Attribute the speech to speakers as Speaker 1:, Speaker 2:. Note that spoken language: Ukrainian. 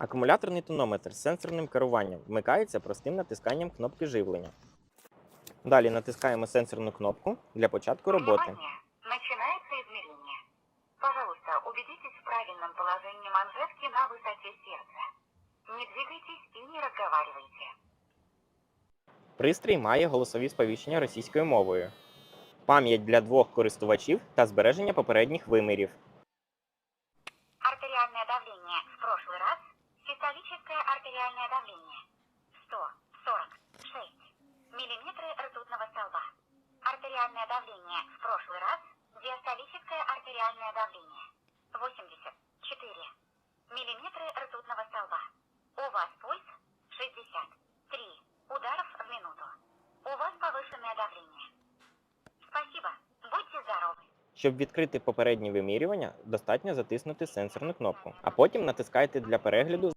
Speaker 1: Акумуляторний тонометр з сенсорним керуванням вмикається простим натисканням кнопки живлення. Далі натискаємо сенсорну кнопку для початку роботи.
Speaker 2: Начинается измерение. Пожалуйста, убедитесь в правильном положении манжетки на высоте сердца. Не двигайтесь и не разговаривайте.
Speaker 1: Пристрій має голосові сповіщення російською мовою, пам'ять для двох користувачів та збереження попередніх вимірів.
Speaker 2: Артериальное давление в прошлый раз. Систолическое артериальное давление. 146 миллиметры ртутного столба. Артериальное давление в прошлый раз. Диастолическое артериальное давление. 84 миллиметры ртутного столба. У вас пульс 63 ударов в минуту. У вас повышенное давление. Спасибо. Будьте здоровы.
Speaker 1: Щоб відкрити попередні вимірювання, достатньо затиснути сенсорну кнопку, а потім натискайте для перегляду